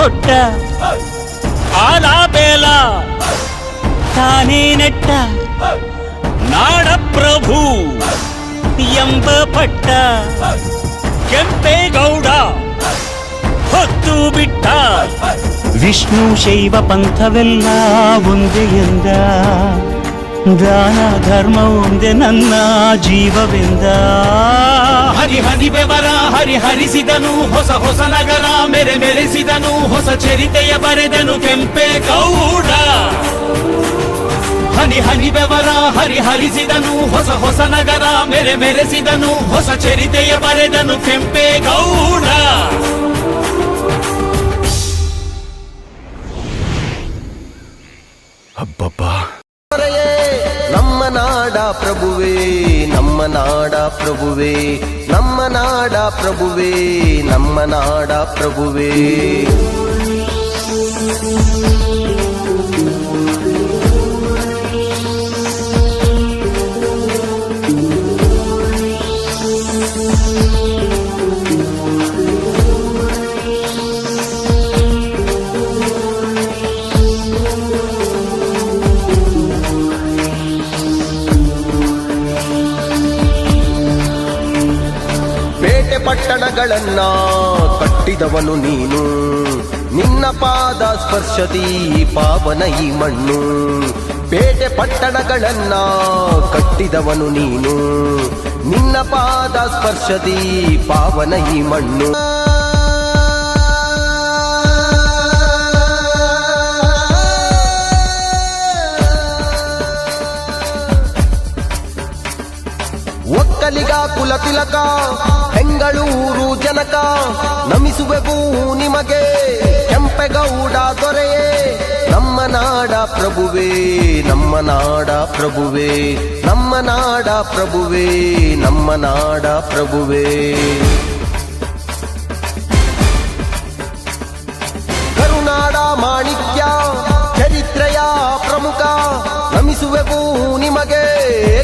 ಕೊಟ್ಟ ಆಲ ಬೇಲ ತಾನೇ ನೆಟ್ಟ ನಾಡ ಪ್ರಭು ಎಂಬ ಪಟ್ಟ ಕೆಂಪೇಗೌಡ ಹೊತ್ತು ಬಿಟ್ಟ. ವಿಷ್ಣು ಶೈವ ಪಂಥವೆಲ್ಲ ಒಂದೇ ಎಂದ. ದಾನ ಧರ್ಮ ಒಂದೇ ನನ್ನ ಜೀವವೆಂದ. ಹರಿ ಹರಿ ಬೆವರ ಹರಿ ಹರಿಸಿದನು ಹೊಸ ಹೊಸ ನಗರ ಮೆರೆ ಮೆರೆಸಿದನು ಹೊಸ ಚರಿತೆಯ ಬರೆದನು ಕೆಂಪೇಗೌಡ ಹನಿ ಹನಿ ಬೆವರ ಹರಿ ಹರಿಸಿದನು ಹೊಸ ಹೊಸ ನಗರ ಮೆರೆ ಮೆರೆಸಿದನು ಹೊಸ ಚರಿತೆಯ ಬರೆದನು ಕೆಂಪೇಗೌಡ ಅಬ್ಬಬ್ಬಾ. ಪ್ರಭುವೇ ನಮ್ಮ ನಾಡ ಪ್ರಭುವೇ ನಮ್ಮ ನಾಡ ಪ್ರಭುವೇ ನಮ್ಮ ನಾಡ ಪ್ರಭುವೇ. ಪಟ್ಟಣಗಳನ್ನ ಕಟ್ಟಿದವನು ನೀನು. ನಿನ್ನ ಪಾದ ಸ್ಪರ್ಶದಿ ಪಾವನ ಈ ಮಣ್ಣು. ಪೇಟೆ ಪಟ್ಟಣಗಳನ್ನ ಕಟ್ಟಿದವನು ನೀನು. ನಿನ್ನ ಪಾದ ಸ್ಪರ್ಶದಿ ಪಾವನ ಈ ಮಣ್ಣು. ಕುಲ ತಿಲಕ, ಬೆಂಗಳೂರು ಜನಕ ನಮಿಸುವೆವು ನಿಮಗೆ, ಕೆಂಪೆಗೌಡ ದೊರೆಯೇ. ನಮ್ಮ ನಾಡ ಪ್ರಭುವೇ, ನಮ್ಮ ನಾಡ ಪ್ರಭುವೇ, ನಮ್ಮ ನಾಡ ಪ್ರಭುವೇ, ನಮ್ಮ ನಾಡ ಪ್ರಭುವೇ. ಕರುನಾಡ ಮಾಣಿಕ್ಯ, ಚರಿತ್ರೆಯ ಪ್ರಮುಖ ನಮಿಸುವೆವು ನಿಮಗೆ,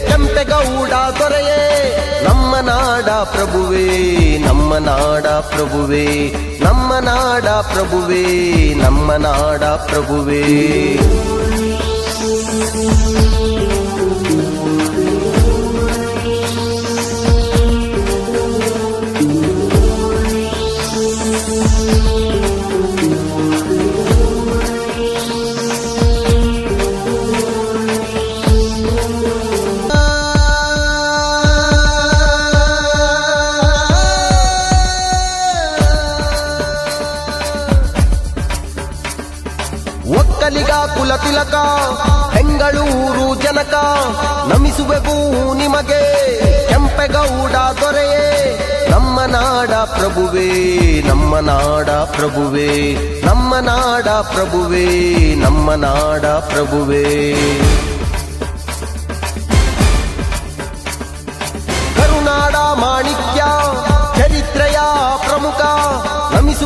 ಕೆಂಪೆಗೌಡ ದೊರೆಯೇ. ನಾಡ ಪ್ರಭುವೇ ನಮ್ಮ ನಾಡ ಪ್ರಭುವೇ ನಮ್ಮ ನಾಡ ಪ್ರಭುವೇ ನಮ್ಮ ನಾಡ ಪ್ರಭುವೇ. ಕುಲ ತಿಲಕ ಬೆಂಗಳೂರು ಜನಕ ನಮಿಸುವೆವು ನಿಮಗೆ, ಕೆಂಪೆಗೌಡ ದೊರೆಯೇ. ನಮ್ಮ ನಾಡ ಪ್ರಭುವೇ, ನಮ್ಮ ನಾಡ ಪ್ರಭುವೇ, ನಮ್ಮ ನಾಡ ಪ್ರಭುವೇ, ನಮ್ಮ ನಾಡ ಪ್ರಭುವೇ.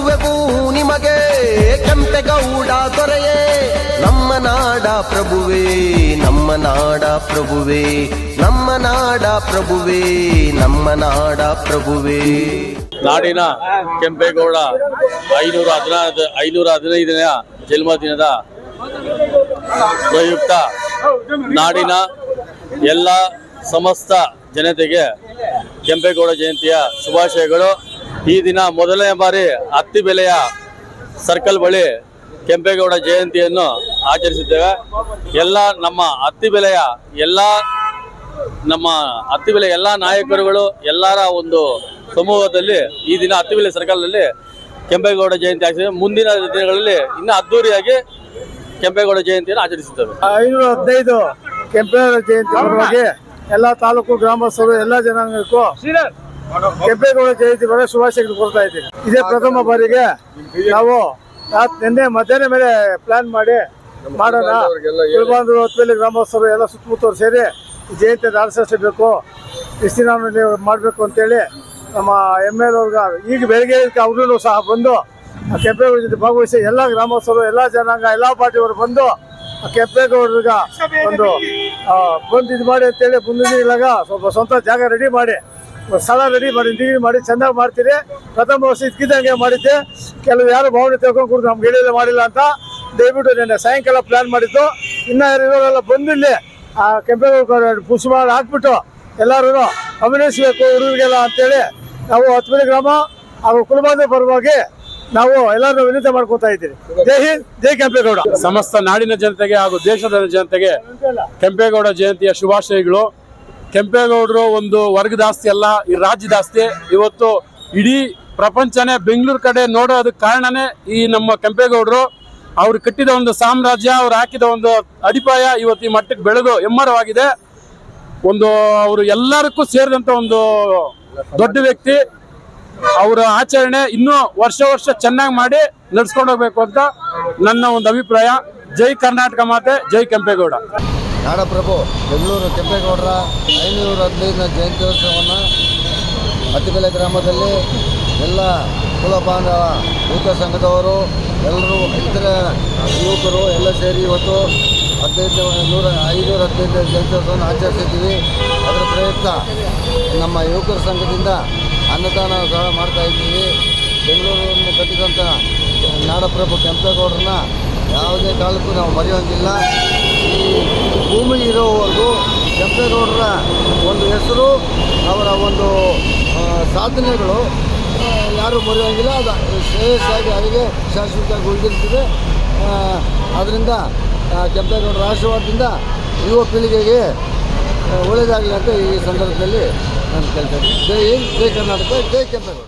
ನಮಿಸುವೆವು ನಿಮಗೆ ಕೆಂಪೆಗೌಡ ದೊರೆಯೇ. ನಮ್ಮ ನಾಡ ಪ್ರಭುವೇ, ನಮ್ಮ ನಾಡ ಪ್ರಭುವೇ, ನಮ್ಮ ನಾಡ ಪ್ರಭುವೇ, ನಮ್ಮ ನಾಡ ಪ್ರಭುವೇ. ನಾಡಿನ ಕೆಂಪೇಗೌಡ ಐನೂರ ಹದಿನೈದು ಐನೂರ ಹದಿನೈದನೆಯ ಜನ್ಮದಿನದ ಪ್ರಯುಕ್ತ ನಾಡಿನ ಎಲ್ಲ ಸಮಸ್ತ ಜನತೆಗೆ ಕೆಂಪೇಗೌಡ ಜಯಂತಿಯ ಶುಭಾಶಯಗಳು. ಈ ದಿನ ಮೊದಲನೇ ಬಾರಿ ಹತ್ತಿ ಬೆಲೆಯ ಸರ್ಕಲ್ ಬಳಿ ಕೆಂಪೇಗೌಡ ಜಯಂತಿಯನ್ನು ಆಚರಿಸಿದ್ದೇವೆ. ಎಲ್ಲ ನಮ್ಮ ಹತ್ತಿ ಬೆಲೆಯ ಎಲ್ಲ ನಮ್ಮ ಹತ್ತಿಬೆಲೆ ಎಲ್ಲ ನಾಯಕರುಗಳು, ಎಲ್ಲರ ಒಂದು ಸಮೂಹದಲ್ಲಿ ಈ ದಿನ ಹತ್ತಿಬೆಲೆ ಸರ್ಕಲ್ನಲ್ಲಿ ಕೆಂಪೇಗೌಡ ಜಯಂತಿ ಆಚರಿಸಿದೆ ಮುಂದಿನ ದಿನಗಳಲ್ಲಿ ಇನ್ನೂ ಅದ್ದೂರಿಯಾಗಿ ಕೆಂಪೇಗೌಡ ಜಯಂತಿಯನ್ನು ಆಚರಿಸುತ್ತೇವೆ. ಐನೂರ ಹದಿನೈದು ಕೆಂಪೇಗೌಡ ಜಯಂತಿ ಎಲ್ಲ ತಾಲೂಕು ಗ್ರಾಮಸ್ಥರು, ಎಲ್ಲ ಜನಾಂಗಕ್ಕೂ ಕೆಂಪೇಗೌಡ ಜಯಂತಿ ಬಗ್ಗೆ ಶುಭಾಶಯಗಳು ಇದ್ದೀನಿ. ಇದೇ ಪ್ರಥಮ ಬಾರಿಗೆ ನಾವು ನಿನ್ನೆ ಮಧ್ಯಾಹ್ನ ಮೇಲೆ ಪ್ಲಾನ್ ಮಾಡಿ ಮಾಡೋಣ. ಕುಲಬಾಂಧವರು ಗ್ರಾಮಸ್ಥರು ಎಲ್ಲ ಸುತ್ತಮುತ್ತವರು ಸೇರಿ ಜಯಂತಿ ಆಚರಿಸಬೇಕು. ಇಷ್ಟು ದಿನ ನೀವು ಮಾಡಬೇಕು ಅಂತೇಳಿ ನಮ್ಮ ಎಂ ಎಲ್ ಅವ್ರಿಗೆ ಈಗ ಬೆಳಗ್ಗೆ ಅವ್ರೂ ಸಹ ಬಂದು ಕೆಂಪೇಗೌಡ ಜೊತೆ ಭಾಗವಹಿಸಿ ಎಲ್ಲ ಗ್ರಾಮಸ್ಥರು, ಎಲ್ಲ ಜನಾಂಗ, ಎಲ್ಲ ಪಾರ್ಟಿಯವರು ಬಂದು ಕೆಂಪೇಗೌಡರಿಗೆ ಒಂದು ಬಂದು ಇದು ಮಾಡಿ ಅಂತೇಳಿ ಮುಂದಿನ ಇಲ್ಲಾಗ ಸ್ವಲ್ಪ ಸ್ವಂತ ಜಾಗ ರೆಡಿ ಮಾಡಿ ಸ್ಥಳ ರೆಡಿ ಮಾಡಿ ಡಿಗ್ರಿ ಮಾಡಿ ಚೆನ್ನಾಗಿ ಮಾಡ್ತೀರಿ. ಪ್ರಥಮ ವರ್ಷ ಇದ್ಕಿದ್ದಂಗೆ ಮಾಡಿದ್ದೆ. ಕೆಲವು ಯಾರು ಭಾವನೆ ತಿಳ್ಕೊಂಡು ಕುಡಿದು ನಮ್ಗೆ ಹೇಳಿಲ್ಲ ಮಾಡಿಲ್ಲ ಅಂತ ದಯವಿಟ್ಟು ನಿನ್ನೆ ಸಾಯಂಕಾಲ ಪ್ಲಾನ್ ಮಾಡಿದ್ದು. ಇನ್ನೂ ಇರೋರೆಲ್ಲ ಬಂದು ಇಲ್ಲಿ ಆ ಕೆಂಪೇಗೌಡ ಮಾಡಿ ಹಾಕ್ಬಿಟ್ಟು ಎಲ್ಲರೂ ಅಭಿನಯಿಸಬೇಕು ಹುಡುಗರಿಗೆಲ್ಲ ಅಂತೇಳಿ ನಾವು ಹತ್ತುಮನೆ ಗ್ರಾಮ ಹಾಗೂ ಕುಲಬಾಂಧ ಪರವಾಗಿ ನಾವು ಎಲ್ಲರೂ ವಿನಂತಿ ಮಾಡ್ಕೊತಾ ಇದ್ದೀವಿ. ಜೈ ಹಿಂದ್ ಜೈ ಕೆಂಪೇಗೌಡ. ಸಮಸ್ತ ನಾಡಿನ ಜನತೆಗೆ ಹಾಗೂ ದೇಶದ ಜನತೆಗೆ ಕೆಂಪೇಗೌಡ ಜಯಂತಿಯ ಶುಭಾಶಯಗಳು. ಕೆಂಪೇಗೌಡರು ಒಂದು ವರ್ಗದ ಆಸ್ತಿ ಅಲ್ಲ, ಈ ರಾಜ್ಯದ ಆಸ್ತಿ ಇವತ್ತು ಇಡೀ ಪ್ರಪಂಚನೇ ಬೆಂಗಳೂರು ಕಡೆ ನೋಡೋದಕ್ಕೆ ಕಾರಣನೇ ಈ ನಮ್ಮ ಕೆಂಪೇಗೌಡರು. ಅವರು ಕಟ್ಟಿದ ಒಂದು ಸಾಮ್ರಾಜ್ಯ, ಅವ್ರು ಹಾಕಿದ ಒಂದು ಅಡಿಪಾಯ ಇವತ್ತು ಈ ಮಟ್ಟಕ್ಕೆ ಬೆಳೆದು ಹೆಮ್ಮರವಾಗಿದೆ. ಒಂದು ಅವರು ಎಲ್ಲರಿಗೂ ಸೇರಿದಂಥ ಒಂದು ದೊಡ್ಡ ವ್ಯಕ್ತಿ. ಅವರ ಆಚರಣೆ ಇನ್ನೂ ವರ್ಷ ವರ್ಷ ಚೆನ್ನಾಗಿ ಮಾಡಿ ನಡ್ಸ್ಕೊಂಡು ಹೋಗ್ಬೇಕು ಅಂತ ನನ್ನ ಒಂದು ಅಭಿಪ್ರಾಯ. ಜೈ ಕರ್ನಾಟಕ ಮಾತೆ, ಜೈ ಕೆಂಪೇಗೌಡ. ನಾಡಪ್ರಭು ಬೆಂಗಳೂರು ಕೆಂಪೇಗೌಡರ ಐನೂರ ಹದಿನೈದನ ಜಯಂತ್ಯೋತ್ಸವವನ್ನು ಅತ್ತಿಬೆಲೆ ಗ್ರಾಮದಲ್ಲಿ ಎಲ್ಲ ಕುಲ ಬಾಂಧವ ಯುವಕ ಸಂಘದವರು, ಎಲ್ಲರೂ, ಇತರ ಯುವಕರು ಎಲ್ಲ ಸೇರಿ ಇವತ್ತು ಹದಿನೈದು ನೂರ ಐನೂರ ಹದಿನೈದು ಜಯಂತ್ಯೋತ್ಸವವನ್ನು ಆಚರಿಸಿದ್ದೀವಿ. ಅದರ ಪ್ರಯತ್ನ ನಮ್ಮ ಯುವಕರ ಸಂಘದಿಂದ ಅನ್ನದಾನ ಸಹ ಮಾಡ್ತಾ ಇದ್ದೀವಿ. ಬೆಂಗಳೂರನ್ನು ಕಟ್ಟಿದಂಥ ನಾಡಪ್ರಭು ಕೆಂಪೇಗೌಡರನ್ನ ಯಾವುದೇ ಕಾಲಕ್ಕೂ ನಾವು ಮರೆಯೋಂಗಿಲ್ಲ. ಈ ಭೂಮಿ ಇರೋವರೆಗೂ ಕೆಂಪೇಗೌಡರ ಒಂದು ಹೆಸರು, ಅವರ ಒಂದು ಸಾಧನೆಗಳು ಯಾರೂ ಮರೆಯೋಂಗಿಲ್ಲ. ಅದು, ಶ್ರೇಯಸ್ಸಾಗಿ ಅವರಿಗೆ ಶಾಶ್ವತವಾಗಿ ಉಳಿದಿರ್ತದೆ. ಅದರಿಂದ ಕೆಂಪೇಗೌಡರ ಆಶೀರ್ವಾದದಿಂದ ಯುವ ಪೀಳಿಗೆಗೆ ಒಳ್ಳೆಯದಾಗಲಿ ಅಂತ ಈ ಸಂದರ್ಭದಲ್ಲಿ ನಾನು ಕೇಳ್ತೇನೆ ಜೈ ಹಿಂದ್, ಜೈ ಕರ್ನಾಟಕ, ಜೈ ಕೆಂಪೇಗೌಡ.